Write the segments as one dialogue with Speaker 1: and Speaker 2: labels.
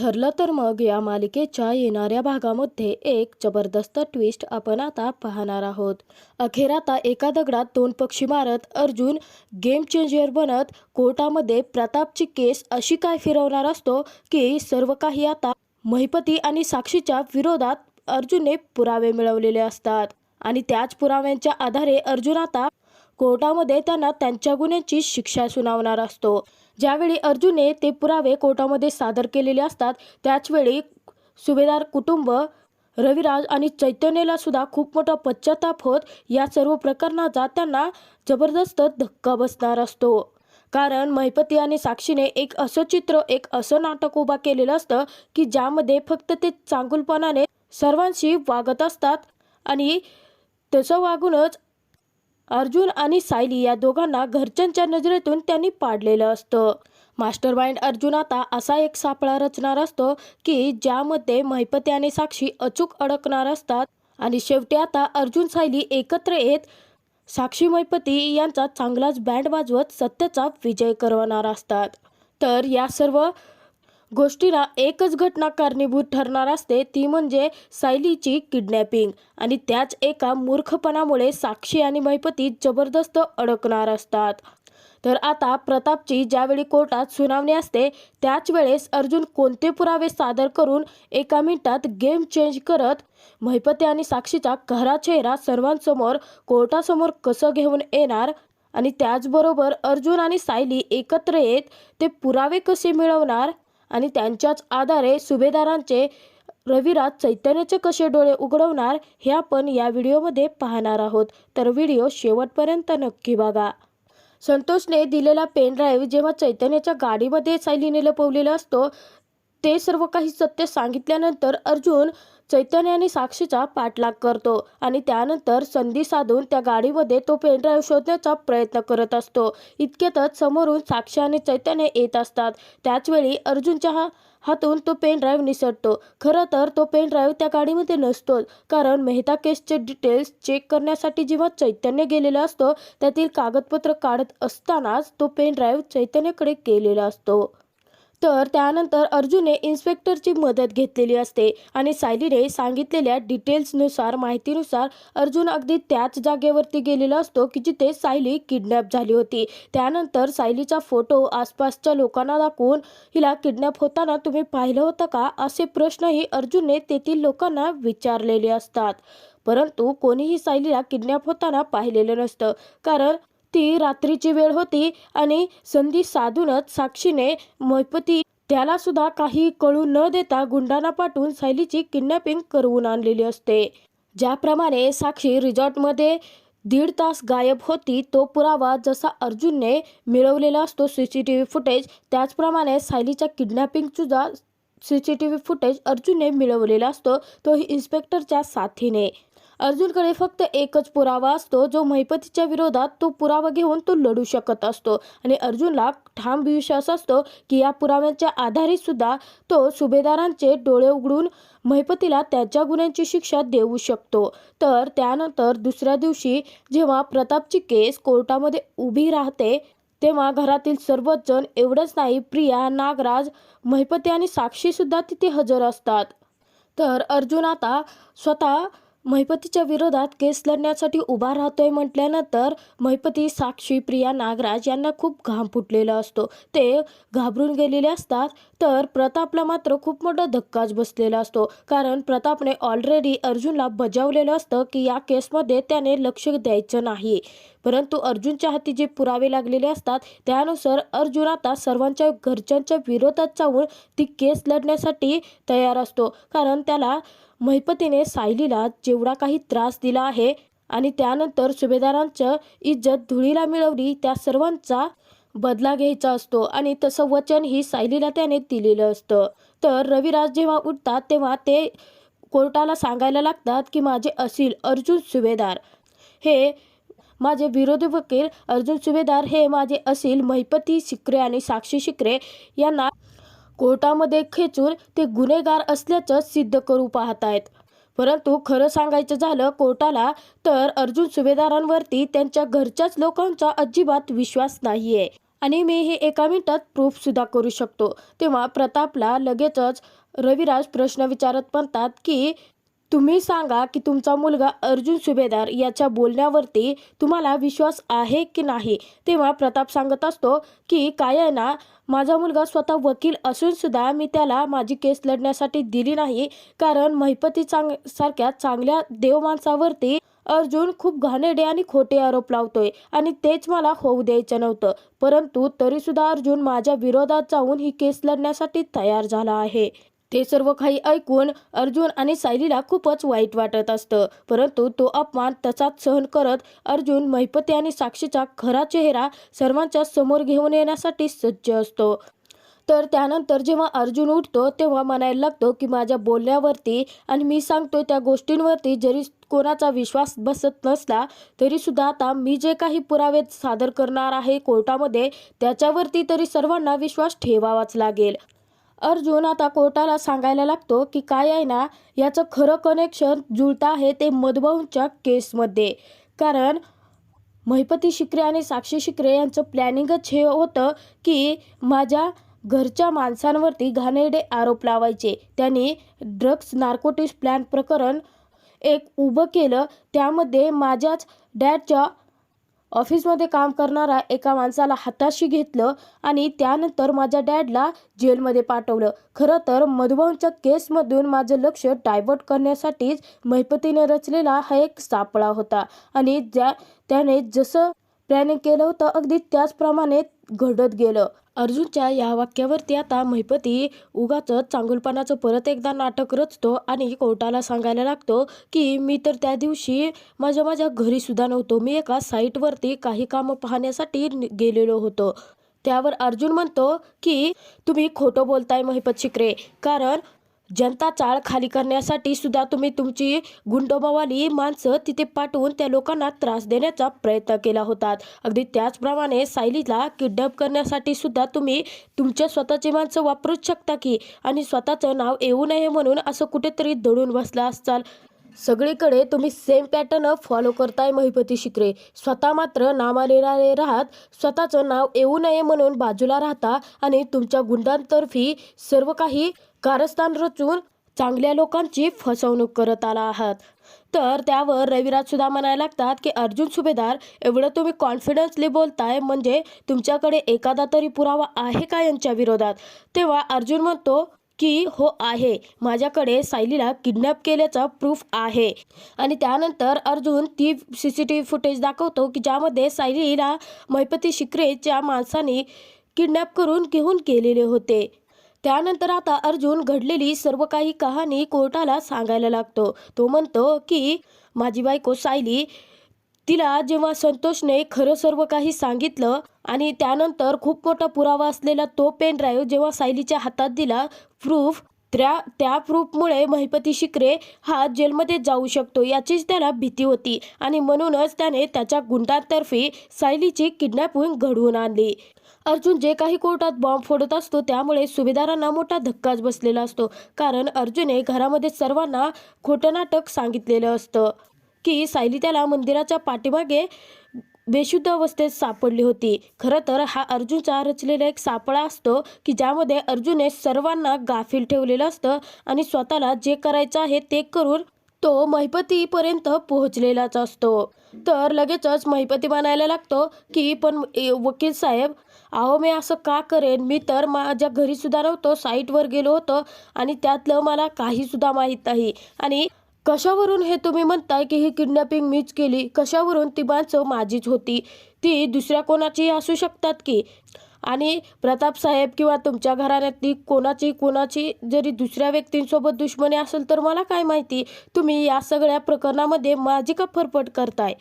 Speaker 1: ठरलं तर मग या मालिकेच्या येणाऱ्या भागामध्ये एक जबरदस्त ट्विस्ट आपण आता पाहणार आहोत. अखेर आता एका दगडात दोन पक्षी मारत अर्जुन गेम चेंजर बनत कोर्टामध्ये प्रतापची केस अशी काय फिरवणार असतो की सर्व काही आता महिपती आणि साक्षीच्या विरोधात अर्जुनने पुरावे मिळवलेले असतात. आणि त्याच पुराव्यांच्या आधारे अर्जुन आता कोर्टामध्ये त्यांना त्यांच्या गुन्ह्यांची शिक्षा सुनावणार असतो. ज्यावेळी अर्जुने ते पुरावे कोर्टामध्ये सादर केलेले असतात त्याचवेळी सुभेदार कुटुंब रविराज आणि चैतन्यला सुद्धा खूप मोठा पश्चाताप होत या सर्व प्रकरणाचा त्यांना जबरदस्त धक्का बसणार असतो. कारण महिपती आणि साक्षीने एक असं चित्र एक असं नाटक उभा केलेलं असतं की ज्यामध्ये फक्त ते चांगुलपणाने सर्वांशी वागत असतात आणि तसं वागूनच अर्जुन आणि सायली या दोघांना घरच्यांच्या नजरेतून त्यांनी पाडलेलं असतं. मास्टर माइंड अर्जुन आता असा एक सापळा रचणार असतो की ज्यामध्ये महिपती आणि साक्षी अचूक अडकणार असतात आणि शेवटी आता अर्जुन सायली एकत्र येत साक्षी महिपती यांचा चांगलाच बँड वाजवत सत्याचा विजय करवणार असतात. तर या सर्व गोष्टीला एकच घटना कारणीभूत ठरणार असते ती म्हणजे सायलीची किडनॅपिंग. आणि त्याच एका मूर्खपणामुळे साक्षी आणि महिपती जबरदस्त अडकणार असतात. तर आता प्रतापची ज्यावेळी कोर्टात सुनावणी असते त्याच वेळेस अर्जुन कोणते पुरावे सादर करून एका मिनिटात गेम चेंज करत महिपती आणि साक्षीचा खरा चेहरा सर्वांसमोर कोर्टासमोर कसं घेऊन येणार? आणि त्याचबरोबर अर्जुन आणि सायली एकत्र येत ते पुरावे कसे मिळवणार? आणि त्यांच्याच आधारे सुभेदारांचे रविराज चैतन्याचे कसे डोळे उघडवणार हे आपण या व्हिडिओमध्ये पाहणार आहोत. तर व्हिडिओ शेवटपर्यंत नक्की बघा. संतोषने दिलेला पेन ड्राईव्ह जेव्हा चैतन्याच्या गाडीमध्ये सायलीने लपवलेला असतो ते सर्व काही सत्य सांगितल्यानंतर अर्जुन चैतन्य आणि साक्षीचा पाठलाग करतो आणि त्यानंतर संधी साधून त्या गाडीमध्ये तो पेनड्राईव्ह शोधण्याचा प्रयत्न करत असतो. इतक्यातच समोरून साक्षी आणि चैतन्य येत असतात. त्याचवेळी अर्जुनच्या हा हातून तो पेन ड्राईव्ह निसटतो. खरं तर तो पेन ड्राईव्ह त्या गाडीमध्ये नसतोच कारण मेहता केसचे डिटेल्स चेक करण्यासाठी जेव्हा चैतन्य गेलेला असतो त्यातील कागदपत्र काढत असतानाच तो पेन ड्राईव्ह चैतन्यकडे गेलेला असतो. तर त्यानंतर अर्जुनने इन्स्पेक्टरची मदत घेतलेली असते आणि सायलीने सांगितलेल्या डिटेल्सनुसार माहितीनुसार अर्जुन अगदी त्याच जागेवरती गेलेला असतो की जिथे सायली किडनॅप झाली होती. त्यानंतर सायलीचा फोटो आसपासच्या लोकांना दाखवून हिला किडनॅप होताना तुम्ही पाहिलं होतं का? असे प्रश्नही अर्जुनने तेथील लोकांना विचारलेले असतात. परंतु कोणीही सायलीला किडनॅप होताना पाहिलेलं नसतं. कारण ती रात्रीची वेळ होती आणि संधी साधूनच साक्षीने मैपती त्याला सुद्धा काही कळू न देता गुंडांना पाठवून सायलीची किडनॅपिंग करवून आणलेली असते. ज्याप्रमाणे साक्षी रिझॉर्टमध्ये दीड तास गायब होती तो पुरावा जसा अर्जुनने मिळवलेला असतो C C T V footage त्याचप्रमाणे सायलीच्या किडनॅपिंग सुद्धा C C T V footage अर्जुनने मिळवलेला असतो तोही इन्स्पेक्टरच्या साथीने. अर्जुनकडे फक्त एकच पुरावा असतो जो महिपतीच्या विरोधात तो पुरावा घेऊन तो लढू शकत असतो. आणि अर्जुनला ठाम विश्वास असतो की या पुराव्यांच्या आधारे सुद्धा तो सुभेदारांचे डोळे उघडून महिपतीला त्याच्या गुन्ह्यांची शिक्षा देऊ शकतो. तर त्यानंतर दुसऱ्या दिवशी जेव्हा प्रतापची केस कोर्टामध्ये उभी राहते तेव्हा घरातील सर्वच जण एवढंच नाही प्रिया नागराज महिपती आणि साक्षी सुद्धा तिथे हजर असतात. तर अर्जुन आता स्वतः महिपतीच्या विरोधात केस लढण्यासाठी उभा राहतोय म्हटल्यानंतर महिपती साक्षी प्रिया नागराज यांना खूप घाम फुटलेला असतो. ते घाबरून गेलेले असतात तर प्रतापला मात्र खूप मोठा धक्काच बसलेला असतो. कारण प्रतापने ऑलरेडी अर्जुनला बजावलेलं असतं की या केसमध्ये त्याने लक्ष द्यायचं नाही. परंतु अर्जुनच्या हाती जे पुरावे लागलेले असतात त्यानुसार अर्जुन आता सर्वांच्या घरच्यांच्या विरोधात जाऊन ती केस लढण्यासाठी तयार असतो. कारण त्याला महिपतीने सायलीला जेवढा काही त्रास दिला आहे आणि त्यानंतर सुभेदारांचं इज्जत धुळीला मिळवली त्या सर्वांचा बदला घ्यायचा असतो आणि तसं वचन ही सायलीला त्याने दिलेलं असतं. तर रविराज जेव्हा उठतात तेव्हा ते कोर्टाला सांगायला लागतात की माझे असील अर्जुन सुभेदार. हे माझे विरोधी वकील अर्जुन सुभेदार हे माझे असील महिपती शिकरे आणि साक्षी शिकरे यांना कोर्टामध्ये खेचून ते गुन्हेगार असल्याचं सिद्ध करू पाहत आहेत परंतु खरं सांगायचं झालं कोर्टाला तर अर्जुन सुभेदारांवरती त्यांच्या घरच्याच लोकांचा अजिबात विश्वास नाहीये. आणि मी हे एका मिनिटात प्रूफसुद्धा करू शकतो. तेव्हा प्रतापला लगेचच रविराज प्रश्न विचारत म्हणतात की तुम्ही सांगा की तुमचा मुलगा अर्जुन सुभेदार याच्या बोलण्यावरती तुम्हाला विश्वास आहे की नाही? तेव्हा प्रताप सांगत असतो की काय आहे ना माझा मुलगा स्वतः वकील असून सुद्धा मी त्याला माझी केस लढण्यासाठी दिली नाही. कारण महिपती चांग सारख्या चांगल्या देवमाणसावरती अर्जुन खूप घाणेरडे आणि खोटे आरोप लावतोय आणि तेच मला होऊ द्यायचं नव्हतं. परंतु तरीसुद्धा अर्जुन माझ्या विरोधात जाऊन ही केस लढण्यासाठी तयार झाला आहे. ते सर्व काही ऐकून अर्जुन आणि सायलीला खूपच वाईट वाटत असतं. परंतु तो अपमान तसाच सहन करत अर्जुन महिपती आणि साक्षीचा खरा चेहरा सर्वांच्या समोर घेऊन येण्यासाठी सज्ज असतो. तर त्यानंतर जेव्हा अर्जुन उठतो तेव्हा म्हणायला लागतो की माझ्या बोलण्यावरती आणि मी सांगतोय त्या गोष्टींवरती जरी कोणाचा विश्वास बसत नसला तरी सुद्धा आता मी जे काही पुरावे सादर करणार आहे कोर्टामध्ये त्याच्यावरती तरी सर्वांना विश्वास ठेवावाच लागेल. अर्जुन आता कोर्टाला सांगायला लागतो की काय आहे ना याचं खरं कनेक्शन जुळतं आहे ते मधुभाऊंच्या केसमध्ये. कारण महिपती शिकरे आणि साक्षी शिकरे यांचं प्लॅनिंगच हे होतं की माझ्या घरच्या माणसांवरती घाणेरडे आरोप लावायचे. त्यांनी ड्रग्स नार्कोटिक्स प्लॅन प्रकरण एक उभं केलं. त्यामध्ये माझ्याच डॅडच्या ऑफिसमध्ये काम करणारा एका माणसाला हाताशी घेतलं आणि त्यानंतर माझ्या डॅडला जेलमध्ये पाठवलं. खरं तर मधुभाऊंच्या केसमधून माझं लक्ष डायव्हर्ट करण्यासाठीच महिपतीने रचलेला हा एक सापळा होता आणि ज्या त्याने जसं प्लॅनिंग केलं होतं अगदी त्याचप्रमाणे घडत गेलं. अर्जुनच्या या वाक्यावरती आता महिपती उगाच चांगुलपणाचं परत एकदा नाटक रचतो आणि कोर्टाला सांगायला लागतो की मी तर त्या दिवशी माझ्या माझ्या घरीसुद्धा नव्हतो. मी एका साईटवरती काही कामं पाहण्यासाठी गेलेलो होतो. त्यावर अर्जुन म्हणतो की तुम्ही खोटं बोलताय महिपत शिकरे. कारण जनता चाळ खाली करण्यासाठी सुद्धा तुम्ही तुमची गुंडोबावाली माणसं तिथे पाठवून त्या लोकांना त्रास देण्याचा प्रयत्न केला होता अगदी त्याचप्रमाणे सायलीला किडनॅप करण्यासाठी सुद्धा तुम्ही तुमच्या स्वतःची माणसं वापरूच शकता की आणि स्वतःचं नाव येऊ नये म्हणून असं कुठेतरी दडून बसला असाल. सगळीकडे तुम्ही सेम पॅटर्न फॉलो करताय महिपती शिकरे स्वतः मात्र नामालेले राहत स्वतःचं नाव येऊ नये म्हणून बाजूला राहता आणि तुमच्या गुंडांतर्फी सर्व काही कारस्थान रचून चांगल्या लोकांची फसवणूक करत आला आहात. तर त्यावर रविराज सुद्धा म्हणायला लागतात की अर्जुन सुभेदार एवढं तुम्ही कॉन्फिडन्सली बोलताय म्हणजे तुमच्याकडे एखादा तरी पुरावा आहे का यांच्या विरोधात? तेव्हा अर्जुन म्हणतो की हो आहे. माझ्याकडे सायलीला किडनॅप केल्याचा प्रूफ आहे. आणि त्यानंतर अर्जुन ती C C T V footage दाखवतो की ज्यामध्ये सायलीला महिपती शिकरेच्या माणसाने किडनॅप करून घेऊन केलेले होते. त्यानंतर आता अर्जुन घडलेली सर्व काही कहाणी कोर्टाला सांगायला लागतो. तो म्हणतो की माझी बायको सायली तिला जेव्हा संतोषने खरं सर्व काही सांगितलं आणि त्यानंतर खूप मोठा पुरावा असलेला तो पेन ड्राईव्ह जेव्हा सायलीच्या हातात दिला प्रूफ त्या त्या प्रूफमुळे महिपती शिकरे हा जेलमध्ये जाऊ शकतो याचीच त्याला भीती होती आणि म्हणूनच त्याने त्याच्या गुंडांतर्फे सायलीची किडनॅपिंग घडवून आणली. अर्जुन जे काही कोर्टात बॉम्ब फोडत असतो त्यामुळे सुभेदारांना मोठा धक्काच बसलेला असतो. कारण अर्जुने घरामध्ये सर्वांना खोटं नाटक सांगितलेलं असतं की सायली त्याला मंदिराच्या पाठीमागे बेशुद्ध अवस्थेत सापडली होती. खरं तर हा अर्जुनचा रचलेला एक सापळा असतो की ज्यामध्ये अर्जुनने सर्वांना गाफील ठेवलेलं असतं आणि स्वतःला जे करायचं आहे ते करून तो महिपतीपर्यंत पोहोचलेलाच असतो. तर लगेचच महिपती म्हणायला लागतो की पण वकील साहेब अहो मी असं का करेन? मी तर माझ्या घरी सुद्धा नव्हतो साईटवर गेलो होतो आणि त्यातलं मला काही सुद्धा माहीत नाही. आणि कशावरून हे तुम्ही म्हणताय की ही किडनॅपिंग मीच केली? कशावरून ती माणसं माझीच होती? ती दुसऱ्या कोणाची असू शकतात की? आणि प्रतापसाहेब किंवा तुमच्या घराण्यातली कोणाची कोणाची जरी दुसऱ्या व्यक्तींसोबत दुश्मनी असेल तर मला काय माहिती? तुम्ही या सगळ्या प्रकरणामध्ये माझी का फरफट करताय?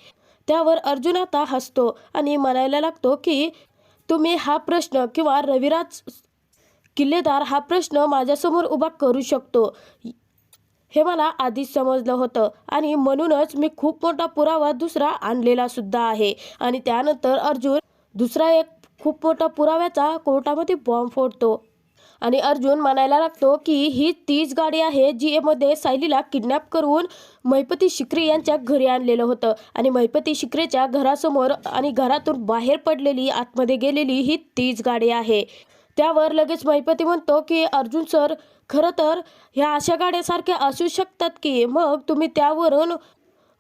Speaker 1: त्यावर अर्जुन आता हसतो आणि म्हणायला लागतो की तुम्ही हा प्रश्न किंवा रविराज किल्लेदार हा प्रश्न माझ्यासमोर उभा करू शकतो. हे मला आधीच समजलं होतं आणि म्हणूनच मी खूप मोठा पुरावा दुसरा आणलेला सुद्धा आहे. आणि त्यानंतर अर्जुन दुसरा एक खूप मोठा पुराव्याचा कोर्टामध्ये बॉम्ब फोडतो. आणि अर्जुन म्हणायला लागतो की ही तीच गाडी आहे जी मध्ये सायलीला किडनॅप करून महिपती शिक्रे यांच्या घरी आणलेलं होतं. आणि महिपती शिक्रेच्या घरासमोर आणि घरातून बाहेर पडलेली आतमध्ये गेलेली ही तीच गाडी आहे. त्यावर लगेच महिपती म्हणतो की अर्जुन सर खरं तर ह्या अशा गाड्यासारख्या असू शकतात की? मग तुम्ही त्यावरून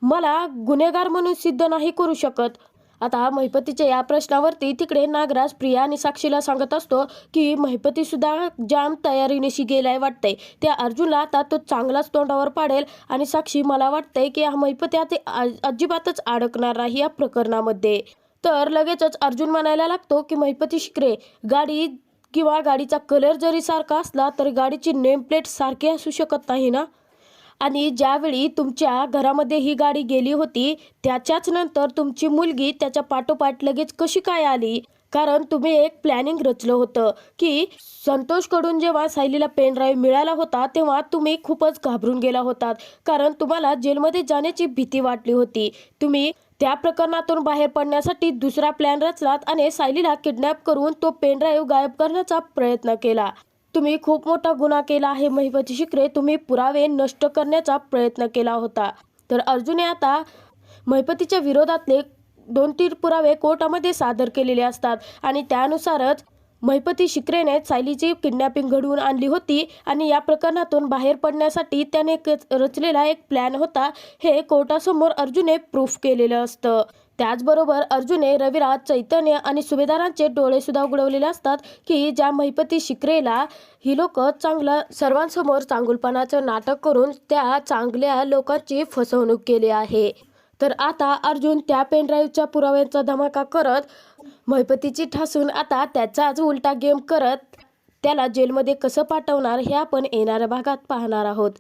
Speaker 1: मला गुन्हेगार म्हणून सिद्ध नाही करू शकत. आता महिपतीच्या या प्रश्नावरती तिकडे नागराज प्रिया आणि साक्षीला सांगत असतो की महिपती सुद्धा जाम तयारीनिशी गेलाय वाटतंय. त्या अर्जुनला आता तो चांगलाच तोंडावर पाडेल आणि साक्षी मला वाटतंय की हा महिपती आता अजिबातच अडकणार नाही या प्रकरणामध्ये. तर लगेचच अर्जुन म्हणायला लागतो की महिपती शिकरे गाडी किंवा गाडीचा कलर जरी सारखा असला तरी गाडीची नेम प्लेट सारखी असू शकत नाही ना? आणि ज्यावेळी तुमच्या घरामध्ये ही गाडी गेली होती त्याच्याच नंतर तुमची मुलगी त्याच्या पाठोपाठ लगेच कशी काय आली? कारण तुम्ही एक प्लॅनिंग रचलं होतं की संतोषकडून जेव्हा सायलीला पेन ड्राईव्ह मिळाला होता तेव्हा तुम्ही खूपच घाबरून गेला होतात. कारण तुम्हाला जेलमध्ये जाण्याची भीती वाटली होती. तुम्ही त्या प्रकरणातून बाहेर पडण्यासाठी दुसरा प्लॅन रचलात आणि सायलीला किडनॅप करून तो पेन ड्राईव्ह गायब करण्याचा प्रयत्न केला. तुम्ही खूप मोठा गुन्हा केला आहे महिपती शिकरे तुम्ही पुरावे नष्ट करण्याचा प्रयत्न केला होता. तर अर्जुने आता महिपतीच्या विरोधातले दोन तीन पुरावे कोर्टामध्ये सादर केलेले असतात आणि त्यानुसारच महिपती शिकरेने सायलीची किडनॅपिंग घडवून आणली होती आणि या प्रकरणातून बाहेर पडण्यासाठी त्याने एक रचलेला एक प्लॅन होता. हे कोर्टासमोर अर्जुने प्रूफ केलेलं असतं. त्याचबरोबर अर्जुने रविराज चैतन्य आणि सुभेदारांचे डोळे सुद्धा उघडवलेले असतात की ज्या महिपती शिकरेला ही लोक चांगलं सर्वांसमोर चांगुलपणाचं नाटक करून त्या चांगल्या लोकांची फसवणूक केली आहे. तर आता अर्जुन त्या पेनड्राईव्हच्या पुराव्यांचा धमाका करत महिपतीची ठासून आता त्याचाच उलटा गेम करत त्याला जेलमध्ये कसं पाठवणार हे आपण येणाऱ्या भागात पाहणार आहोत.